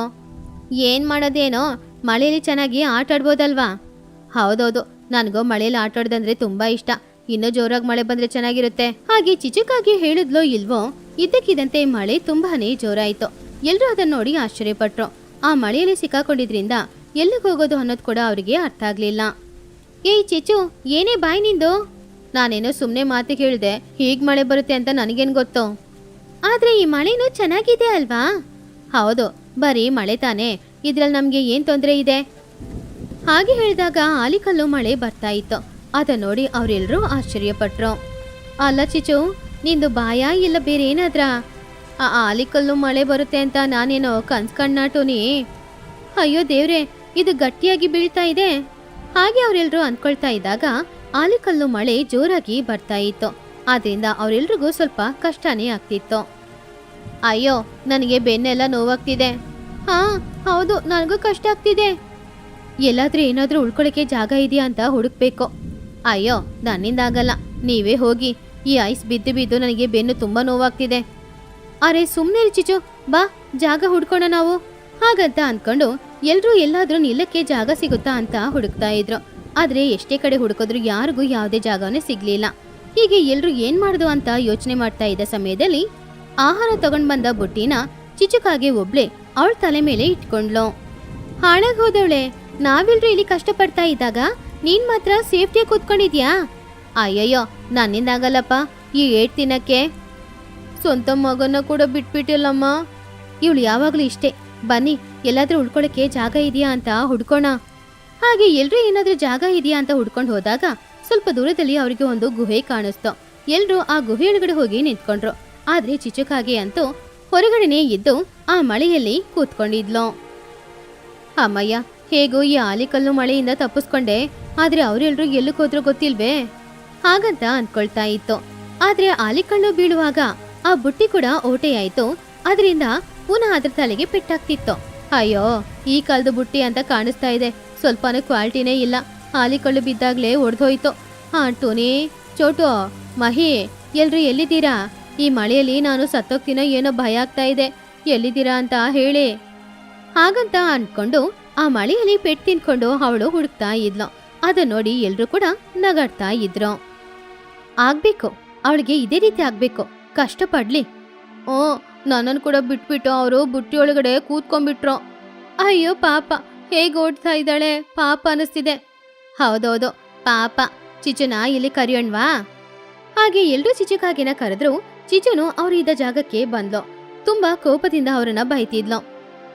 Speaker 1: ಏನ್ ಮಾಡೋದೇನೋ, ಮಳೆಯಲ್ಲಿ ಚೆನ್ನಾಗಿ ಆಟ ಆಡ್ಬೋದಲ್ವಾ ಹೌದೌದು, ನನಗೂ ಮಳೆಯಲ್ಲಿ ಆಟ ಆಡೋದಂದ್ರೆ ತುಂಬಾ ಇಷ್ಟ. ಇನ್ನೂ ಜೋರಾಗಿ ಮಳೆ ಬಂದ್ರೆ ಚೆನ್ನಾಗಿರುತ್ತೆ. ಹಾಗೆ ಚಿಚುಕಾಗಿ ಹೇಳಿದ್ಲೋ ಇಲ್ವೋ, ಇದ್ದಕ್ಕಿದ್ದಂತೆ ಮಳೆ ತುಂಬಾನೇ ಜೋರಾಯಿತು. ಎಲ್ಲರೂ ಅದನ್ನ ನೋಡಿ ಆಶ್ಚರ್ಯಪಟ್ರು. ಆ ಮಳೆಯಲ್ಲಿ ಸಿಕ್ಕಾಕೊಂಡಿದ್ರಿಂದ ಎಲ್ಲಿಗೆ ಹೋಗೋದು ಅನ್ನೋದು ಕೂಡ ಅವರಿಗೆ ಅರ್ಥ ಆಗ್ಲಿಲ್ಲ. ಏಯ್ ಚಿಚು, ಏನೇ ಬಾಯ್ ನಿಂದು? ನಾನೇನೋ ಸುಮ್ಮನೆ ಮಾತು ಕೇಳಿದೆ ಹೀಗ್ ಮಳೆ ಬರುತ್ತೆ ಅಂತ ನನಗೇನ್ ಗೊತ್ತು? ಆದ್ರೆ ಈ ಮಳೆನೂ ಚೆನ್ನಾಗಿದೆ ಅಲ್ವಾ? ಹೌದು, ಬರೀ ಮಳೆ ತಾನೆ, ಇದ್ರಲ್ಲಿ ನಮ್ಗೆ ಏನ್ ತೊಂದರೆ ಇದೆ? ಹಾಗೆ ಹೇಳಿದಾಗ ಆಲಿಕಲ್ಲು ಮಳೆ ಬರ್ತಾ ಇತ್ತು. ಅದ ನೋಡಿ ಅವರೆಲ್ಲರೂ ಆಶ್ಚರ್ಯಪಟ್ರು. ಅಲ್ಲ ಚಿಚು ನಿಂದು ಬಾಯ ಇಲ್ಲ ಬೇರೆ ಏನಾದ್ರ ಆ ಆಲಿಕಲ್ಲು ಮಳೆ ಬರುತ್ತೆ ಅಂತ ನಾನೇನೋ ಕನ್ಸ್ ಕಣ್ಣಾಟೋನಿ ಅಯ್ಯೋ ದೇವ್ರೆ, ಇದು ಗಟ್ಟಿಯಾಗಿ ಬೀಳ್ತಾ ಇದೆ. ಹಾಗೆ ಅವರೆಲ್ಲರೂ ಅನ್ಕೊಳ್ತಾ ಇದ್ದಾಗ ಆಲಿಕಲ್ಲು ಮಳೆ ಜೋರಾಗಿ ಬರ್ತಾ ಇತ್ತು. ಆದ್ರಿಂದ ಅವರೆಲ್ರಿಗೂ ಸ್ವಲ್ಪ ಕಷ್ಟನೇ ಆಗ್ತಿತ್ತು. ಅಯ್ಯೋ, ನನಗೆ ಬೆನ್ನೆಲ್ಲ ನೋವಾಗ್ತಿದೆ. ಹಾ, ಹೌದು, ನನಗೂ ಕಷ್ಟ ಆಗ್ತಿದೆ. ಎಲ್ಲಾದ್ರೂ ಏನಾದರೂ ಉಳ್ಕೊಳಕ್ಕೆ ಜಾಗ ಇದೆಯಾ ಅಂತ ಹುಡುಕ್ಬೇಕು. ಅಯ್ಯೋ, ನನ್ನಿಂದಾಗಲ್ಲ. ನೀವೇ ಹೋಗಿ. ಈ ಐಸ್ ಬಿದ್ದು ಬಿದ್ದು ನನಗೆ ಬೆನ್ನು ತುಂಬ ನೋವಾಗ್ತಿದೆ. ಅರೆ ಸುಮ್ಮನೆ ಚಿಚು ಬಾ, ಜಾಗ ಹುಡ್ಕೋಣ ನಾವು. ಹಾಗಂತ ಅನ್ಕೊಂಡು ಎಲ್ರೂ ಎಲ್ಲಾದ್ರೂ ನಿಲ್ಲಕ್ಕೆ ಜಾಗ ಸಿಗುತ್ತಾ ಅಂತ ಹುಡುಕ್ತಾ ಇದ್ರು. ಆದ್ರೆ ಎಷ್ಟೇ ಕಡೆ ಹುಡುಕಿದ್ರು ಯಾರಿಗೂ ಯಾವುದೇ ಜಾಗವನ್ನೇ ಸಿಗ್ಲಿಲ್ಲ. ಹೀಗೆ ಎಲ್ರೂ ಏನ್ ಮಾಡುದು ಅಂತ ಯೋಚನೆ ಮಾಡ್ತಾ ಇದ್ದ ಸಮಯದಲ್ಲಿ ಆಹಾರ ತಗೊಂಡ್ ಬಂದ ಬುಟ್ಟಿನ ಚಿಚುಕಾಗೆ ಒಬ್ಳೆ ಅವಳ ತಲೆ ಮೇಲೆ ಇಟ್ಕೊಂಡ್ಲು ಹಾಳಾಗ್ ಹೋದವಳೆ. ನಾವೆಲ್ರು ಇಲ್ಲಿ ಕಷ್ಟಪಡ್ತಾ ಇದ್ದಾಗ ನೀನ್ ಮಾತ್ರ ಸೇಫ್ಟಿಯಾಗಿ ಕೂತ್ಕೊಂಡಿದ್ಯಾ? ಅಯ್ಯಯ್ಯೋ, ನನ್ನಿಂದ ಆಗಲ್ಲಪ್ಪ. ಈ ಏಟ್ ತಿನ್ನಕ್ಕೆ ಸ್ವಂತ ಮಗನ ಕೂಡ ಬಿಟ್ಬಿಟ್ಟಿಲ್ಲಮ್ಮ. ಇವಳು ಯಾವಾಗ್ಲೂ ಇಷ್ಟೇ. ಬನ್ನಿ, ಎಲ್ಲಾದ್ರೂ ಉಳ್ಕೊಳಕ್ಕೆ ಜಾಗ ಇದೆಯಾ ಅಂತ ಹುಡ್ಕೋಣ. ಹಾಗೆ ಎಲ್ರೂ ಏನಾದ್ರೂ ಜಾಗ ಇದೆಯಾ ಅಂತ ಹುಡ್ಕೊಂಡು ಹೋದಾಗ ಸ್ವಲ್ಪ ದೂರದಲ್ಲಿ ಅವರಿಗೆ ಒಂದು ಗುಹೆ ಕಾಣಿಸ್ತು. ಎಲ್ರೂ ಆ ಗುಹೆ ಒಳಗಡೆ ಹೋಗಿ ನಿಂತ್ಕೊಂಡ್ರು. ಆದ್ರೆ ಚಿಚುಕಾಗೆ ಅಂತೂ ಹೊರಗಡೆನೆ ಇದ್ದು ಆ ಮಳೆಯಲ್ಲಿ ಕೂತ್ಕೊಂಡಿದ್ಲು. ಅಮ್ಮಯ್ಯ, ಹೇಗೋ ಈ ಆಲಿಕಲ್ಲು ಮಳೆಯಿಂದ ತಪ್ಪಿಸ್ಕೊಂಡೆ. ಆದ್ರೆ ಅವರೆಲ್ಲರೂ ಎಲ್ಲಕ್ಕೆ ಹೋದ್ರೂ ಗೊತ್ತಿಲ್ವೇ? ಹಾಗಂತ ಅನ್ಕೊಳ್ತಾ ಇತ್ತು. ಆದ್ರೆ ಆಲಿಕಲ್ಲು ಬೀಳುವಾಗ ಆ ಬುಟ್ಟಿ ಕೂಡ ಓಟೆಯಾಯ್ತು. ಅದರಿಂದ ಪುನಃ ಅದ್ರ ತಲೆಗೆ ಪೆಟ್ಟಾಗ್ತಿತ್ತು. ಅಯ್ಯೋ, ಈ ಕಾಲದ ಬುಟ್ಟಿ ಅಂತ ಕಾಣಿಸ್ತಾ ಇದೆ. ಸ್ವಲ್ಪನೂ ಕ್ವಾಲಿಟಿನೇ ಇಲ್ಲ. ಆಲಿಕಳ್ಳು ಬಿದ್ದಾಗ್ಲೇ ಒಡ್ದೋಯ್ತು. ಹಾ ಟೋನಿ ಚೋಟು, ಮಹಿ, ಎಲ್ರು ಎಲ್ಲಿದ್ದೀರಾ? ಈ ಮಳೆಯಲ್ಲಿ ನಾನು ಸತ್ತೋಗ್ತೀನೋ ಏನೋ ಭಯ ಆಗ್ತಾ ಇದೆ. ಎಲ್ಲಿದ್ದೀರಾ ಅಂತ ಹೇಳಿ. ಹಾಗಂತ ಅನ್ಕೊಂಡು ಆ ಮಳೆಯಲ್ಲಿ ಪೆಟ್ಟು ತಿನ್ಕೊಂಡು ಅವಳು ಹುಡುಕ್ತಾ ಇದ್ಲು. ಅದನ್ನ ನೋಡಿ ಎಲ್ಲರೂ ಕೂಡ ನಗಾಡ್ತಾ ಇದ್ರು. ಆಗ್ಬೇಕು, ಅವಳಿಗೆ ಇದೇ ರೀತಿ ಆಗ್ಬೇಕು. ಕಷ್ಟಪಡ್ಲಿ. ಓ ನನ್ನನ್ನು ಕೂಡ ಬಿಟ್ಬಿಟ್ಟು ಅವರು ಬುಟ್ಟಿ ಒಳಗಡೆ ಕೂತ್ಕೊಂಡ್ಬಿಟ್ರು. ಅಯ್ಯೋ, ಪಾಪ. ಹೇಗೆ ಓಡ್ತಾ ಇದ್ದಾಳೆ? ಪಾಪ ಅನಿಸ್ತಿದೆ. ಹೌದೌದು, ಪಾಪ. ಚಿಚನ ಇಲ್ಲಿ ಕರಿಯೋಣ್ವಾ? ಹಾಗೆ ಎಲ್ಲರೂ ಚಿಚುಕಾಗಿನ ಕರೆದ್ರು. ಚಿಚನು ಅವ್ರು ಇದ್ದ ಜಾಗಕ್ಕೆ ಬಂದ್ಲು. ತುಂಬಾ ಕೋಪದಿಂದ ಅವರನ್ನ ಬೈತಿದ್ಲು.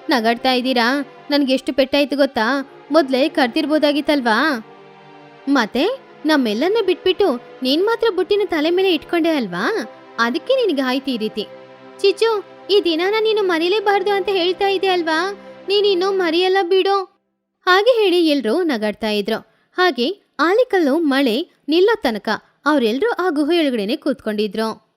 Speaker 1: ನಗಾಡ್ತಾ ಇದ್ದೀರಾ? ನನ್ಗೆ ಎಷ್ಟು ಪೆಟ್ಟಾಯ್ತು ಗೊತ್ತಾ? ಮೊದ್ಲೇ ಕರ್ತಿರ್ಬೋದಾಗಿತ್ತಲ್ವಾ ಮತ್ತೆ ನಮ್ಮೆಲ್ಲನ್ನ ಬಿಟ್ಬಿಟ್ಟು ನೀನ್ ಮಾತ್ರ ಬುಟ್ಟಿನ ತಲೆ ಮೇಲೆ ಇಟ್ಕೊಂಡೆ ಅಲ್ವಾ? ಅದಕ್ಕೆ ನಿನಗೆ ಆಯ್ತು ಈ ರೀತಿ. ಚಿಚ್ಚು, ಈ ದಿನಾನ ನೀನು ಮರೀಲೇಬಾರ್ದು ಅಂತ ಹೇಳ್ತಾ ಇದೆ ಅಲ್ವಾ? ನೀನಿನ್ನು ಮರೆಯಲ್ಲ ಬಿಡು. ಹಾಗೆ ಹೇಳಿ ಎಲ್ರೂ ನಗಾಡ್ತಾ ಇದ್ರು. ಹಾಗೆ ಆಲಿಕಲ್ಲು ಮಳೆ ನಿಲ್ಲೋ ತನಕ ಅವರೆಲ್ಲರೂ ಆ ಗುಹೆಯೊಳಗಡೆನೆ ಕೂತ್ಕೊಂಡಿದ್ರು.